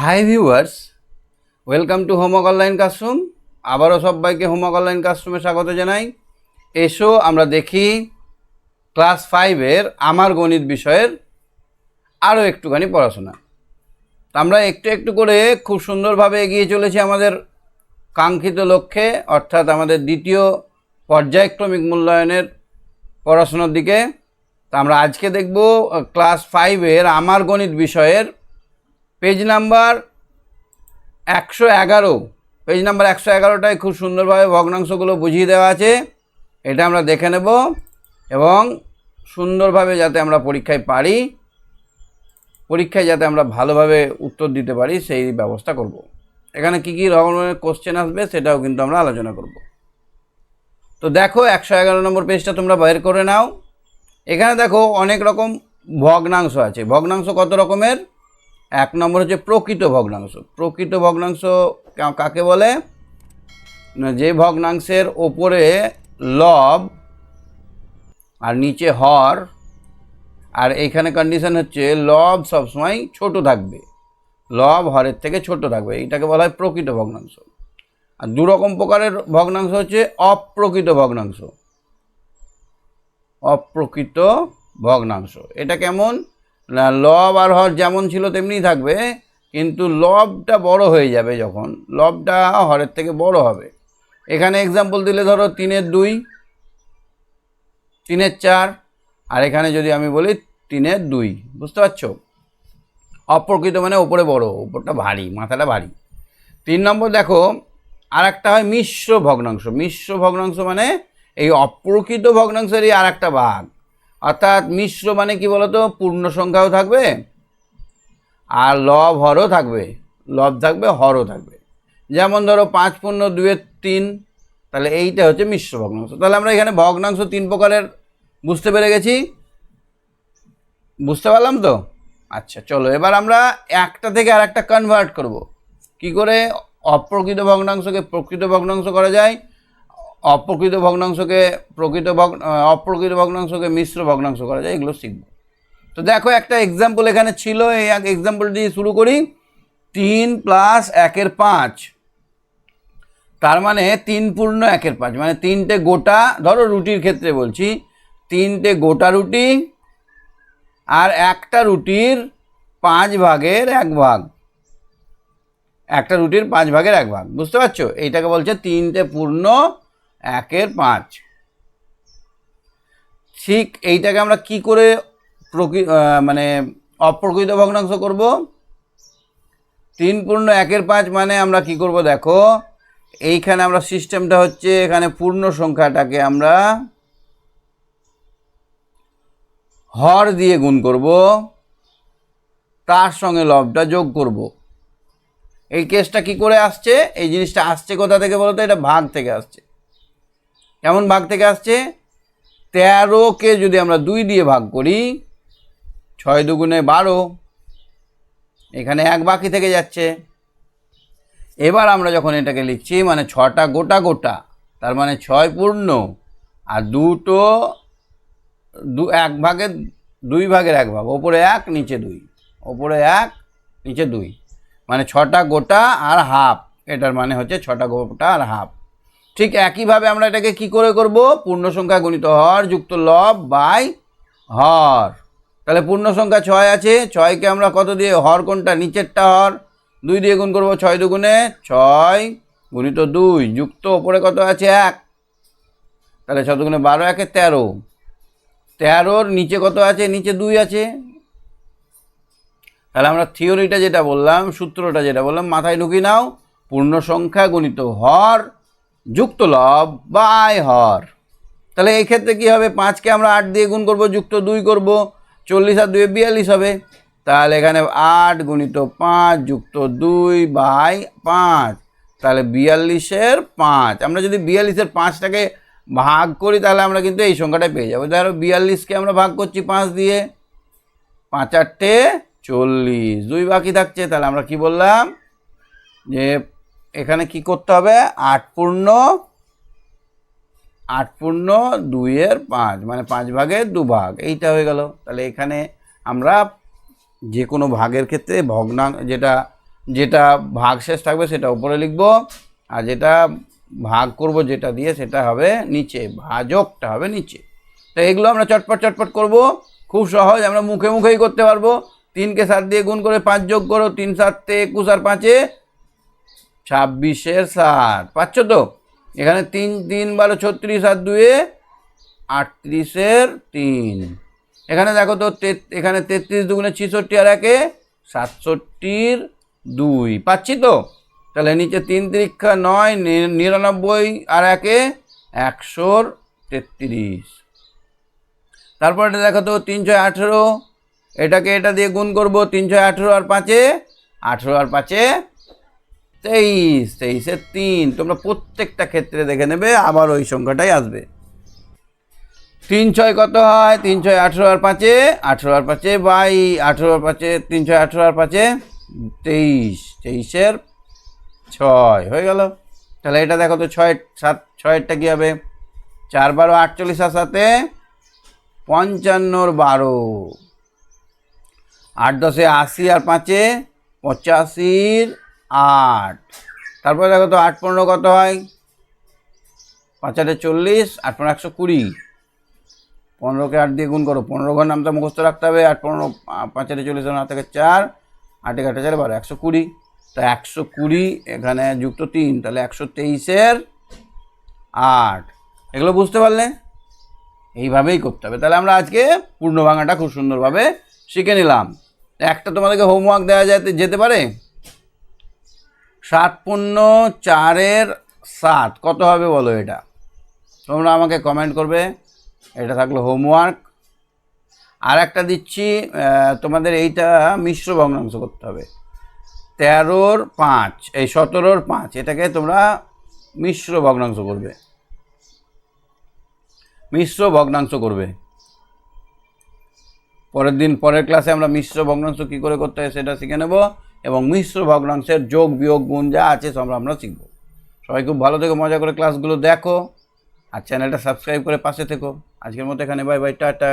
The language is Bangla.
Hi viewers welcome to homework online classroom আবারও সবাইকে হোমওয়ার্ক অনলাইন ক্লাসরুমে স্বাগত জানাই। এসো, আমরা দেখি ক্লাস ফাইভের আমার গণিত বিষয়ের আরও একটুখানি পড়াশোনা। আমরা একটু একটু করে খুব সুন্দরভাবে এগিয়ে চলেছি আমাদের কাঙ্ক্ষিত লক্ষ্যে, অর্থাৎ আমাদের দ্বিতীয় পর্যায়ক্রমিক মূল্যায়নের পড়াশোনার দিকে। তা আমরা আজকে দেখব ক্লাস ফাইভের আমার গণিত বিষয়ের পেজ নাম্বার একশো এগারো। পেজ নাম্বার একশো এগারোটায় খুব সুন্দরভাবে ভগ্নাংশগুলো বুঝিয়ে দেওয়া আছে। এটা আমরা দেখে নেব এবং সুন্দরভাবে যাতে আমরা পরীক্ষায় পারি, পরীক্ষায় যাতে আমরা ভালোভাবে উত্তর দিতে পারি, সেই ব্যবস্থা করব। এখানে কী কী রকমের কোশ্চেন আসবে সেটাও কিন্তু আমরা আলোচনা করব। তো দেখো একশো এগারো নম্বর পেজটা তোমরা বের করে নাও। এখানে দেখো অনেক রকম ভগ্নাংশ আছে। ভগ্নাংশ কত রকমের? এক নম্বর হচ্ছে প্রকৃত ভগ্নাংশ। প্রকৃত ভগ্নাংশ কাকে বলে? যে ভগ্নাংশের ওপরে লব আর নিচে হর, আর এইখানে কন্ডিশন হচ্ছে লব সবসময় ছোট থাকবে। লব হরের থেকে ছোট থাকবে, এইটাকে বলা হয় প্রকৃত ভগ্নাংশ। আর দু রকম প্রকারের ভগ্নাংশ হচ্ছে অপ্রকৃত ভগ্নাংশ। অপ্রকৃত ভগ্নাংশ। এটা কেমন? লব আর হর যেমন ছিল তেমনি থাকবে, কিন্তু লবটা বড় হয়ে যাবে যখন, লবটা হরের থেকে বড় হবে। এখানে এক্সাম্পল দিলে ধরো তিনের দুই, তিনের চার, আর এখানে যদি আমি বলি তিনের দুই, বুঝতে পারছ? অপ্রকৃত মানে ওপরে বড় ওপরটা ভারী, মাথাটা ভারী। তিন নম্বর দেখো আর একটা হয় মিশ্র ভগ্নাংশ। মিশ্র ভগ্নাংশ মানে এই অপ্রকৃত ভগ্নাংশেরই আর একটা ভাগ। অর্থাৎ মিশ্র মানে কি বলতো? পূর্ণ সংখ্যাও থাকবে আর লব হরও থাকবে। লব থাকবে, হরও থাকবে। যেমন ধরো পাঁচ পূর্ণ দুয়ের তিন, তাহলে এইটা হচ্ছে মিশ্র ভগ্নাংশ। তাহলে আমরা এখানে ভগ্নাংশ তিন প্রকারের, বুঝতে পেরে গেছি? বুঝতে পারলাম তো? আচ্ছা চলো, এবার আমরা একটা থেকে আর একটা কনভার্ট করব। কি করে? অপ্রকৃত ভগ্নাংশকে প্রকৃত ভগ্নাংশ করা যায়। অপ্রকৃত ভগ্নাংশকে প্রকৃত ভগ অপ্রকৃত ভগ্নাংশকে মিশ্র ভগ্নাংশ করা যায়, এগুলো শিখব। তো দেখো, একটা এক্সাম্পল এখানে ছিল, এই এক এক্সাম্পল দিয়ে শুরু করি। তিন প্লাস একের পাঁচ। তার মানে তিন পূর্ণ একের পাঁচ মানে তিনটে গোটা, ধরো রুটির ক্ষেত্রে বলছি, তিনটে গোটা রুটি আর একটা রুটির পাঁচ ভাগের এক ভাগ। একটা রুটির পাঁচ ভাগের এক ভাগ, বুঝতে পারছ? এইটাকে বলছে তিনটে পূর্ণ একের পাঁচ। ঠিক এইটাকে আমরা কি করে প্রকৃ মানে অপ্রকৃত ভগ্নাংশ করব? তিন পূর্ণ একের পাঁচ মানে আমরা কি করব দেখো? এইখানে আমরা সিস্টেমটা হচ্ছে এখানে পূর্ণ সংখ্যাটাকে আমরা হর দিয়ে গুণ করব। তার সঙ্গে লবটা যোগ করব। এই কেসটা কি করে আসছে? এই জিনিসটা আসছে কোথা থেকে বলতো? এটা ভাগ থেকে আসছে। কেমন ভাগ থেকে আসছে তেরোকে যদি আমরা দুই দিয়ে ভাগ করি, ছয় দুগুণে বারো, এখানে এক বাকি থেকে যাচ্ছে। এবার আমরা যখন এটাকে লিখছি মানে ছটা গোটা গোটা, তার মানে ছয় পূর্ণ, আর দুটো দু, এক ভাগের, দুই ভাগের এক ভাগ, ওপরে এক, নিচে দুই, ওপরে এক, নিচে দুই মানে ছটা গোটা আর হাফ, এটার মানে হচ্ছে ছটা গোটা আর হাফ। ঠিক একইভাবে আমরা এটাকে কি করে করব? পূর্ণ সংখ্যা গণিত হর যুক্ত লব বাই হর। তাহলে পূর্ণ সংখ্যা ছয় আছে, ছয়কে আমরা কত দিয়ে, হর কোনটা? নিচেরটা হর। দুই দিয়ে গুণ করব ছয় দুগুণে ছয় গুণিত দুই যুক্ত ওপরে কত আছে? এক। তাহলে ছ দুগুণে বারো, একে তেরো। তেরোর নিচে কত আছে? নিচে দুই আছে। তাহলে আমরা থিওরিটা যেটা বললাম, সূত্রটা যেটা বললাম, মাথায় ঢুকি নাও পূর্ণ সংখ্যা গণিত হর যুক্ত লব বাই হর। তাহলে এই ক্ষেত্রে কী হবে? পাঁচকে আমরা আট দিয়ে গুণ করব, যুক্ত দুই করব, চল্লিশ আর দুই বিয়াল্লিশ হবে। তাহলে এখানে আট গুণিত পাঁচ যুক্ত দুই বাই পাঁচ। তাহলে বিয়াল্লিশের পাঁচ। আমরা যদি বিয়াল্লিশের পাঁচটাকে ভাগ করি, তাহলে আমরা কিন্তু এই সংখ্যাটা পেয়ে যাব। ধরো বিয়াল্লিশকে আমরা ভাগ করছি পাঁচ দিয়ে। পাঁচ আটটে চল্লিশ। দুই বাকি থাকছে, তাহলে আমরা কি বললাম? যে এখানে কি করতে হবে? আট পূর্ণ আট পূর্ণ দুইয়ের পাঁচ মানে পাঁচ ভাগের দু ভাগ। এইটা হয়ে গেল। তাহলে এখানে আমরা যে কোনো ভাগের ক্ষেত্রে ভগ্নাং, যেটা যেটা ভাগ শেষ থাকবে সেটা উপরে লিখব। আর যেটা ভাগ করব যেটা দিয়ে সেটা হবে নিচে। ভাজকটা হবে নিচে। তো এগুলো আমরা চটপট চটপট করব। খুব সহজ, আমরা মুখে মুখেই করতে পারব। তিনকে সাত দিয়ে গুণ করে পাঁচ যোগ করো, তিন সাতে একুশ আর পাঁচে ছাব্বিশের ষাট পাচ্ছ তো এখানে তিন তিন বারো, ছত্রিশ আর দুয়ে আটত্রিশের তিন। এখানে দেখো তো এখানে তেত্রিশ দুগুণে ছিষট্টি আর একে সাতষট্টির দুই। পাচ্ছি তো? তাহলে নিচে তিন তিরিক্ষা নয় নিরানব্বই আর একে একশোর তেত্রিশ। তারপরে দেখো তো তিনশো আঠেরো। এটাকে এটা দিয়ে গুণ করব তিনশো আঠেরো আর পাঁচে, আঠেরো আর পাঁচে তেইশ তেইশের তিন। তোমরা প্রত্যেকটা ক্ষেত্রে দেখে নেবে, আবার ওই সংখ্যাটাই আসবে। তিন ছয় কত হয়? তিন ছয় আঠেরো আর পাঁচে, আঠেরো আর পাঁচে বাই, আঠেরো আর পাঁচে, তিন ছয় আঠেরো আর পাঁচে তেইশ। তেইশের ছয়, হয়ে গেল। তাহলে এটা দেখো তো ছয়, সাত, ছয়েরটা কী হবে? চার বারো, আটচল্লিশ আর সাথে পঞ্চান্নর বারো। আট দশে আশি আর পাঁচে পঁচাশির আট। তারপরে দেখো তো আট পনেরো কত হয়? পাঁচ আটে চল্লিশ, আট পনেরো একশো কুড়ি। পনেরোকে আট দিয়ে গুণ করো, পনেরো ঘর নামটা মুখস্থ রাখতে হবে, আট পনেরো পাঁচ আটে চল্লিশ হাত থেকে চার, আটে কাটে চার বারো, একশো কুড়ি। তা একশো কুড়ি এখানে যুক্ত তিন, তাহলে একশো তেইশের আট। এগুলো বুঝতে পারলে? এইভাবেই করতে হবে। তাহলে আমরা আজকে পূর্ণ ভাঙাটা খুব সুন্দরভাবে শিখে নিলাম। একটা তোমাদেরকে হোমওয়ার্ক দেওয়া যেতে যেতে পারে? সাত পূর্ণ চারের সাত। কত হবে বলো এটা? তোমরা আমাকে কমেন্ট করবে। এটা থাকল হোমওয়ার্ক আর একটা দিচ্ছি তোমাদের এইটা মিশ্র ভগ্নাংশ করতে হবে। তেরোর পাঁচ, এই সতেরোর পাঁচ, এটাকে তোমরা মিশ্র ভগ্নাংশ করবে। মিশ্র ভগ্নাংশ করবে। পরের দিন পরের ক্লাসে আমরা মিশ্র ভগ্নাংশ কী করে করতে হয় সেটা শিখে নেব। এবং মিশ্র ভগ্নাংশের যোগ, বিয়োগ, গুণ যা আছে সব আমরা শিখব। সবাই খুব ভালো থেকে, মজা করে ক্লাসগুলো দেখো আর চ্যানেলটা সাবস্ক্রাইব করে পাশে থেকো। আজকের মতো এখানে, বাই বাই, টাটা।